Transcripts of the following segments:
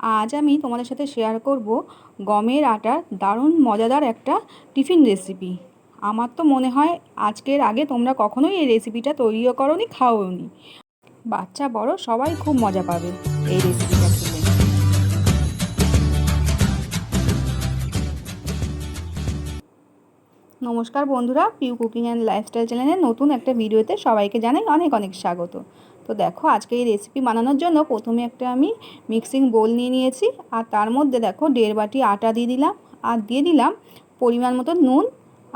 আজ আমি তোমাদের সাথে শেয়ার করব গমের আটার দারুণ মজাদার একটা টিফিন রেসিপি আমার তো মনে হয় আজকের আগে তোমরা কখনোই এই রেসিপিটা তৈরিও করো করনি খাওনি বাচ্চা, বড়, সবাই খুব মজা পাবে এই রেসিপিটা খেলে। নমস্কার বন্ধুরা পিউ কুকিং অ্যান্ড লাইফস্টাইল চ্যানেলের নতুন একটা ভিডিওতে সবাইকে জানাই অনেক অনেক স্বাগত। তো দেখো, আজকে এই রেসিপি বানানোর জন্য প্রথমে একটা আমি মিক্সিং বোল নিয়ে নিয়েছি, আর তার মধ্যে দেখো, দেড় বাটি আটা দিয়ে দিলাম, আর দিয়ে দিলাম পরিমাণ মতো নুন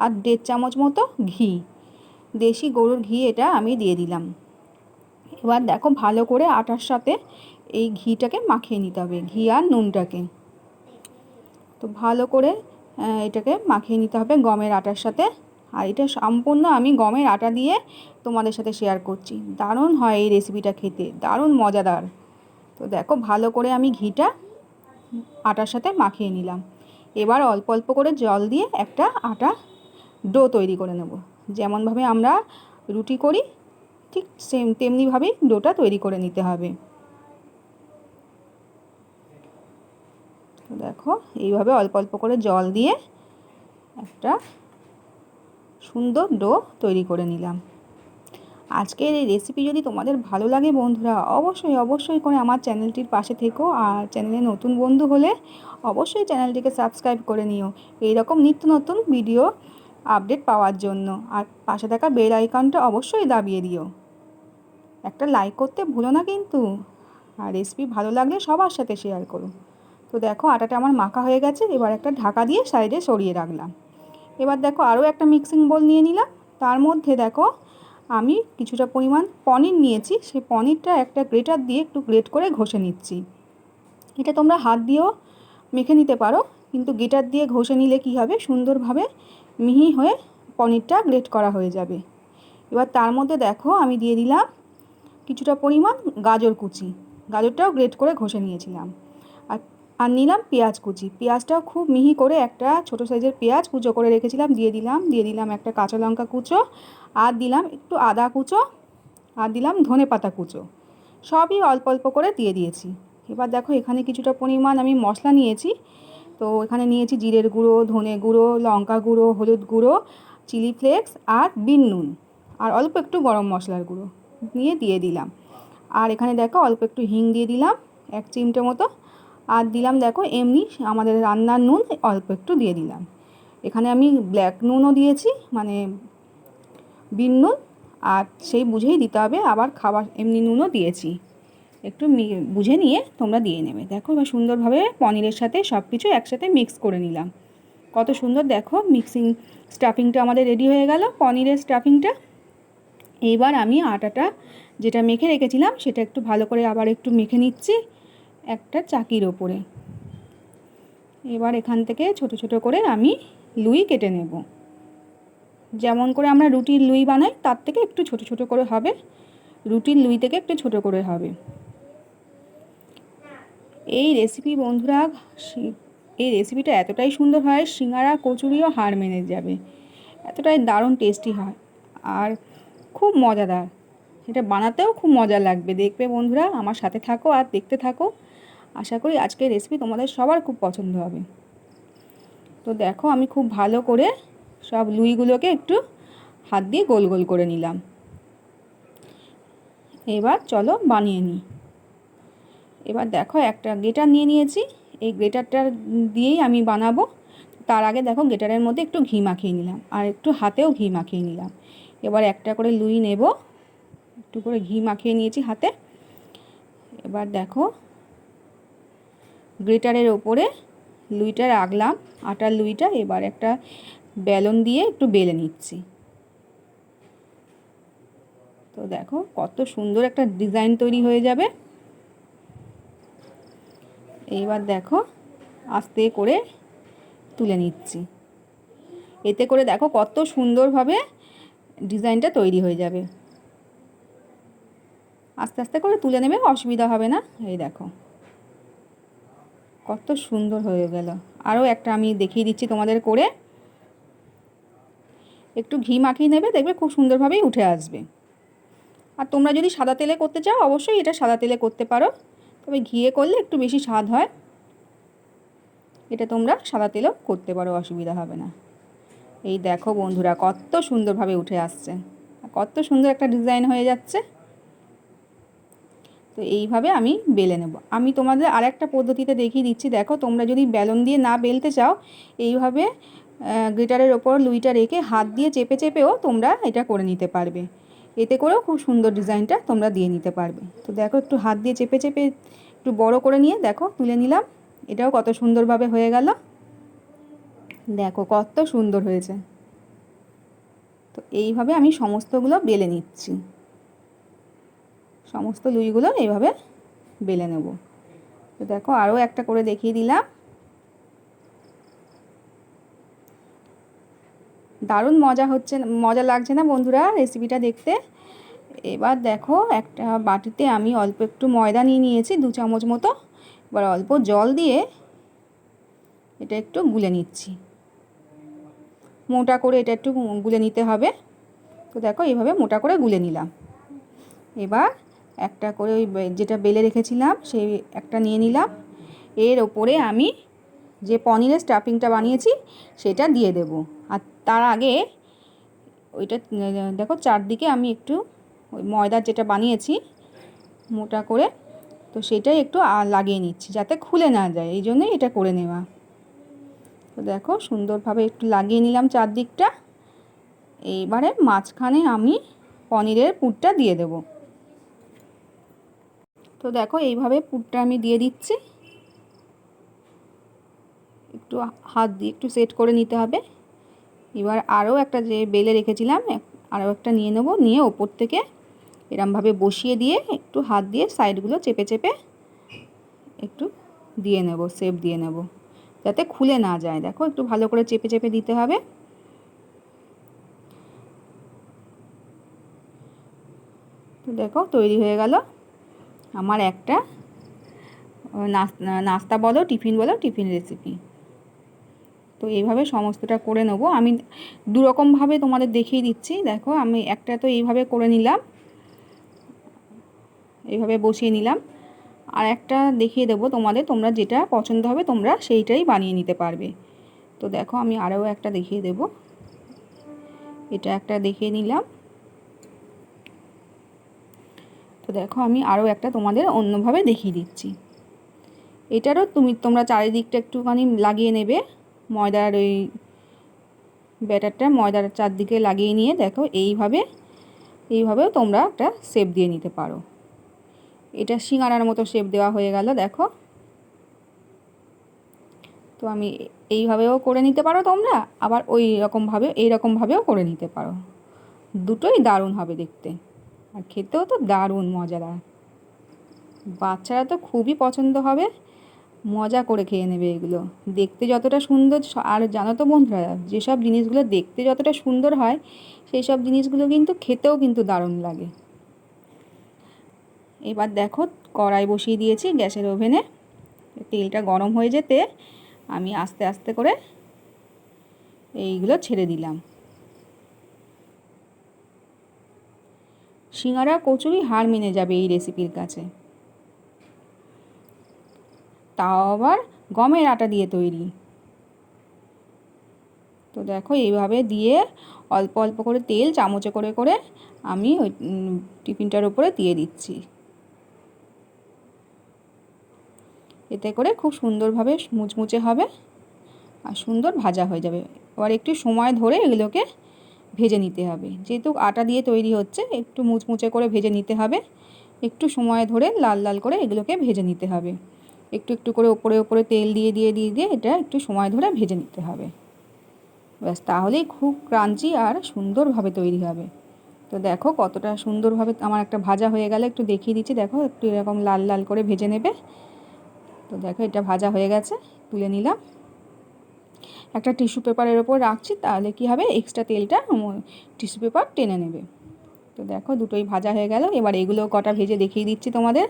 আর দেড় চামচ মতো ঘি। দেশি গরুর ঘি এটা আমি দিয়ে দিলাম। এবার দেখো, ভালো করে আটার সাথে এই ঘিটাকে মাখিয়ে নিতে হবে, ঘি আর নুনটাকে। তো ভালো করে এটাকে মাখিয়ে নিতে হবে গমের আটার সাথে। আর এটা সম্পূর্ণ আমি গমের আটা দিয়ে তোমাদের সাথে শেয়ার করছি। দারুণ হয় এই রেসিপিটা খেতে, দারুণ মজাদার। তো দেখো, ভালো করে আমি ঘিটা আটার সাথে মাখিয়ে নিলাম। এবার অল্প অল্প করে জল দিয়ে একটা আটা ডো তৈরি করে নেব। যেমনভাবে আমরা রুটি করি, ঠিক সেম তেমনিভাবেই ডোটা তৈরি করে নিতে হবে। দেখো, এইভাবে অল্প অল্প করে জল দিয়ে একটা সুন্দর ডো তৈরি করে নিলাম। আজকের এই রেসিপি যদি তোমাদের ভালো লাগে বন্ধুরা, অবশ্যই অবশ্যই করে আমার চ্যানেলটির পাশে থেকো আর চ্যানেলে নতুন বন্ধু হলে অবশ্যই চ্যানেলটিকে সাবস্ক্রাইব করে নিও। এইরকম নিত্য নতুন ভিডিও আপডেট পাওয়ার জন্য। আর পাশে থাকা বেল আইকনটা অবশ্যই দাবিয়ে দিও। একটা লাইক করতে ভুলো না কিন্তু। আর রেসিপি ভালো লাগলে সবার সাথে শেয়ার করো। তো দেখো, আটাটা আমার মাখা হয়ে গেছে, এবার একটা ঢাকা দিয়ে সাইডে সরিয়ে রাখলাম। এবার দেখো আরও একটা মিক্সিং বোল নিয়ে নিলাম। তার মধ্যে দেখো আমি কিছুটা পরিমাণ পনির নিয়েছি। সেই পনিরটা একটা গ্রেটার দিয়ে একটু গ্রেট করে ঘষে নিচ্ছি। এটা তোমরা হাত দিয়েও মেখে নিতে পারো, কিন্তু গ্রেটার দিয়ে ঘষে নিলে কি হবে? সুন্দরভাবে মিহি হয়ে পনিরটা গ্রেট করা হয়ে যাবে। এবার তার মধ্যে দেখো আমি দিয়ে দিলাম কিছুটা পরিমাণ গাজর কুচি। গাজরটাও গ্রেট করে ঘষে নিয়েছিলাম। আর নিলাম পেঁয়াজ কুচি। পেঁয়াজটাও খুব মিহি করে একটা ছোট সাইজের পেঁয়াজ কুচো করে রেখেছিলাম, দিয়ে দিলাম দিয়ে দিলাম একটা কাঁচা লঙ্কা কুচো, আর দিলাম একটু আদা কুচো, আর দিলাম ধনে পাতা কুচো। সবই অল্প অল্প করে দিয়ে দিয়েছি। এবার দেখো এখানে কিছুটা পরিমাণ আমি মশলা নিয়েছি। তো এখানে নিয়েছি জিরের গুঁড়ো, ধনে গুঁড়ো, লঙ্কা গুঁড়ো, হলুদ গুঁড়ো, চিলি ফ্লেক্স, আর বিন নুন, আর অল্প একটু গরম মশলার গুঁড়ো নিয়ে দিয়ে দিলাম। আর এখানে দেখো অল্প একটু হিং দিয়ে দিলাম, এক চিমটে মতো। আর দিলাম দেখো, এমনি আমাদের রান্নার নুন অল্প একটু দিয়ে দিলাম। এখানে আমি ব্ল্যাক নুনও দিয়েছি মানে বিন নুন, আর সেই বুঝেই দিতে হবে, আবার খাবার এমনি নুনও দিয়েছি। একটু বুঝে নিয়ে তোমরা দিয়ে নেবে। দেখো এবার সুন্দরভাবে পনিরের সাথে সব কিছু একসাথে মিক্স করে নিলাম। কত সুন্দর দেখো মিক্সিং স্টাফিংটা আমাদের রেডি হয়ে গেল, পনিরের স্টাফিংটা এইবার আমি আটাটা যেটা মেখে রেখেছিলাম, সেটা একটু ভালো করে আবার একটু মেখে নিচ্ছি। একটা চাকির ওপরে। এবার এখান থেকে ছোট ছোট করে আমি লুই কেটে নেব। যেমন করে আমরা রুটির লুই বানাই, তার থেকে একটু ছোট ছোট করে হবে। রুটির লুই থেকে একটু ছোট করে হবে। এই রেসিপি বন্ধুরা এই রেসিপিটা এতটাই সুন্দর হয়, সিঙ্গারা, কচুরিও হাড় মেনে যাবে। এতটাই দারুণ টেস্টি হয় আর খুব মজাদার। এটা বানাতেও খুব মজা লাগবে। দেখবে বন্ধুরা, আমার সাথে থাকো আর দেখতে থাকো। আশা করি আজকের রেসিপি তোমাদের সবার খুব পছন্দ হবে। তো দেখো আমি খুব ভালো করে সব লুইগুলোকে একটু হাত দিয়ে গোল গোল করে নিলাম। এবার চলো বানিয়ে নিই। এবার দেখো একটা গ্রেটার নিয়ে নিয়েছি। এই গ্রেটারটা দিয়েই আমি বানাবো। তার আগে দেখো গ্রেটারের মধ্যে একটু ঘি মাখিয়ে নিলাম আর একটু হাতেও ঘি মাখিয়ে নিলাম। এবার একটা করে লুই নেব। একটু করে ঘি মাখিয়ে নিয়েছি হাতে। এবার দেখো গ্রেটারের ওপরে লুইটা রাখলাম আটার লুইটা, এবার একটা বেলন দিয়ে একটু বেলে নিচ্ছি। তো দেখো কত সুন্দর একটা ডিজাইন তৈরি হয়ে যাবে। এইবার দেখো আস্তে করে তুলে নিচ্ছি। এতে করে দেখো কত সুন্দরভাবে ডিজাইনটা তৈরি হয়ে যাবে। আস্তে আস্তে করে তুলে নেবে, অসুবিধা হবে না। এই দেখো। কত সুন্দর হয়ে গেল। আরও একটা আমি দেখিয়ে দিচ্ছি তোমাদের করে। একটু ঘি মাখিয়ে নেবে, দেখবে খুব সুন্দরভাবেই উঠে আসবে। আর তোমরা যদি সাদা তেলে করতে চাও, অবশ্যই এটা সাদা তেলে করতে পারো। তবে ঘিয়ে করলে একটু বেশি স্বাদ হয়। এটা তোমরা সাদা তেলেও করতে পারো, অসুবিধা হবে না। এই দেখো বন্ধুরা, কত সুন্দরভাবে উঠে আসছে। কত সুন্দর একটা ডিজাইন হয়ে যাচ্ছে। তো এইভাবে আমি বেলে নেব। আমি তোমাদের আরেকটা পদ্ধতিতে দেখিয়ে দিচ্ছি, দেখো তোমরা যদি বেলন দিয়ে না বেলতে চাও, এইভাবে গ্রিটারের ওপর লুইটা রেখে হাত দিয়ে চেপে চেপেও তোমরা এটা করে নিতে পারবে। এতে করেও খুব সুন্দর ডিজাইনটা তোমরা দিয়ে নিতে পারবে। তো দেখো একটু হাত দিয়ে চেপে চেপে একটু বড় করে নিয়ে, দেখো তুলে নিলাম। এটাও কত সুন্দরভাবে হয়ে গেল। দেখো কত সুন্দর হয়েছে। তো এইভাবে আমি সমস্তগুলো বেলে নিচ্ছি। সমস্ত লুইগুলো এইভাবে বেলে নেব। তো দেখো আরও একটা করে দেখিয়ে দিলাম। দারুণ মজা হচ্ছে, মজা লাগছে না বন্ধুরা রেসিপিটা দেখতে? এবার দেখো একটা বাটিতে আমি অল্প একটু ময়দা নিয়ে নিয়েছি, দু চামচ মতো। এবার অল্প জল দিয়ে এটা একটু গুলে নিচ্ছি। মোটা করে এটা একটু গুলে নিতে হবে। তো দেখো এইভাবে মোটা করে গুলে নিলাম। এবার একটা করে ওই যেটা বেলে রেখেছিলাম, সেই একটা নিয়ে নিলাম। এর ওপরে আমি যে পনিরের স্টাফিংটা বানিয়েছি, সেটা দিয়ে দেব। আর তার আগে ওইটা, দেখো চারদিকে আমি একটু ওই ময়দার যেটা বানিয়েছি, মোটা করে, তো সেটাই একটু লাগিয়ে নিচ্ছি, যাতে খুলে না যায়। এই জন্যই এটা করে নেওয়া। তো দেখো সুন্দরভাবে একটু লাগিয়ে নিলাম চারদিকটা। এইবারে মাঝখানে আমি পনিরের পুরটা দিয়ে দেব। তো দেখো, এইভাবে পুরটা আমি দিয়ে দিচ্ছি। একটু হাত দিয়ে একটু সেট করে নিতে হবে। এবার আরও একটা যে বেলে রেখেছিলাম, আরও একটা নিয়ে নেব। নিয়ে ওপর থেকে এরমভাবে বসিয়ে দিয়ে একটু হাত দিয়ে সাইডগুলো চেপে চেপে একটু দিয়ে নেব সেপ দিয়ে নেব। যাতে খুলে না যায়। দেখো, একটু ভালো করে চেপে চেপে দিতে হবে। তো দেখো, তৈরি হয়ে গেল। আমার একটা নাস্তা বলো, টিফিন বলো, টিফিন রেসিপি তো এইভাবে সমস্তটা করে নেব। আমি দুরকমভাবে তোমাদের দেখিয়ে দিচ্ছি। দেখো, আমি একটা তো এইভাবে করে নিলাম। এইভাবে বসিয়ে নিলাম। আর একটা দেখিয়ে দেবো তোমাদের, তোমরা যেটা পছন্দ হবে তোমরা সেইটাই বানিয়ে নিতে পারবে। তো দেখো, আমি আরও একটা দেখিয়ে দেব। এটা একটা দেখিয়ে নিলাম। তো দেখো, আমি আরও একটা তোমাদের অন্যভাবে দেখিয়ে দিচ্ছি। এটারও তুমি, তোমরা চারিদিকটা একটুখানি লাগিয়ে নেবে। ময়দার ওই ব্যাটারটা ময়দার চারদিকে লাগিয়ে নিয়ে দেখো, এইভাবে, এইভাবেও তোমরা একটা শেপ দিয়ে নিতে পারো। এটা সিঙ্গারার মতো শেপ দেওয়া হয়ে গেল, দেখো। তো আমি এইভাবেও করে নিতে পারো তোমরা, আবার ওই রকমভাবে এইরকমভাবেও করে নিতে পারো। দুটোই দারুণ হবে দেখতে। আর খেতেও তো দারুণ মজাদার বাচ্চারা তো খুবই পছন্দ হবে। মজা করে খেয়ে নেবে এগুলো। দেখতে যতটা সুন্দর আর জানো তো বন্ধুরা, যেসব জিনিসগুলো দেখতে যতটা সুন্দর হয় সেই সব জিনিসগুলো কিন্তু খেতেও কিন্তু দারুণ লাগে। এবার দেখো, কড়াই বসিয়ে দিয়েছি গ্যাসের ওভেনে। তেলটা গরম হয়ে যেতে আমি আস্তে আস্তে করে এইগুলো ছেড়ে দিলাম। সিঙ্গারা, কচুরি হার মেনে যাবে এই রেসিপির কাছে। তাও আবার গমের আটা দিয়ে তৈরি। তো দেখো, এইভাবে দিয়ে অল্প অল্প করে তেল, চামচে করে করে আমি ওই টিফিনটার উপরে দিয়ে দিচ্ছি। এতে করে খুব সুন্দরভাবে মুচমুচে হবে আর সুন্দর ভাজা হয়ে যাবে। এবার একটু সময় ধরে এগুলোকে ভেজে নিতে হবে। যেহেতু আটা দিয়ে তৈরি হচ্ছে, একটু মুচমুচে করে ভেজে নিতে হবে। একটু সময় ধরে লাল লাল করে এগুলোকে ভেজে নিতে হবে। একটু একটু করে ওপরে ওপরে তেল দিয়ে দিয়ে দিয়ে দিয়ে এটা একটু সময় ধরে ভেজে নিতে হবে। ব্যাস, তাহলেই খুব ক্রাঞ্চি আর সুন্দরভাবে তৈরি হবে। তো দেখো কতটা সুন্দরভাবে আমার একটা ভাজা হয়ে গেলে, একটু দেখিয়ে দিচ্ছি। দেখো একটু এরকম লাল লাল করে ভেজে নেবে। তো দেখো এটা ভাজা হয়ে গেছে, তুলে নিলাম। একটা টিস্যু পেপারের ওপর রাখছি, তাহলে কি হবে? এক্সট্রা তেলটা টিস্যু পেপার টেনে নেবে। তো দেখো দুটোই ভাজা হয়ে গেল। এবার এগুলো কটা ভেজে দেখিয়ে দিচ্ছি তোমাদের।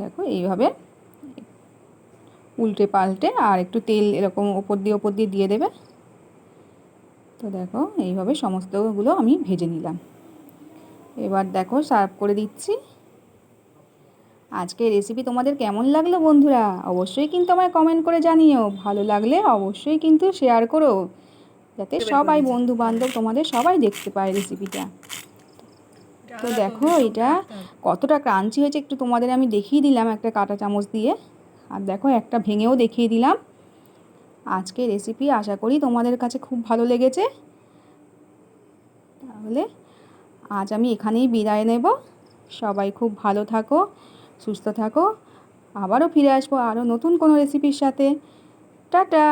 দেখো এইভাবে উল্টে পাল্টে আর একটু তেল এরকম ওপর দিয়ে ওপর দিয়ে দিয়ে দেবে। তো দেখো এইভাবে সমস্তগুলো আমি ভেজে নিলাম। এবার দেখো সার্ভ করে দিচ্ছি। আজকের রেসিপি তোমাদের কেমন লাগল বন্ধুরা? অবশ্যই কিন্তু আমায় কমেন্ট করে জানিও। ভালো লাগলে অবশ্যই কিন্তু শেয়ার করো। যাতে সবাই বন্ধু বান্ধব তোমাদের সবাই দেখতে পায় রেসিপিটা তো দেখো এটা কতটা ক্রাঞ্চি হয়েছে। একটু তোমাদের আমি দেখিয়ে দিলাম একটা কাঁটা চামচ দিয়ে। আর দেখো একটা ভেঙেও দেখিয়ে দিলাম। আজকে রেসিপি আশা করি তোমাদের কাছে খুব ভালো লেগেছে। তাহলে আজ আমি এখানেই বিদায় নেব। সবাই খুব ভালো থাকো। সুস্থ থাকো আবারও ফিরে আসব আরও নতুন কোনো রেসিপির সাথে। টাটা!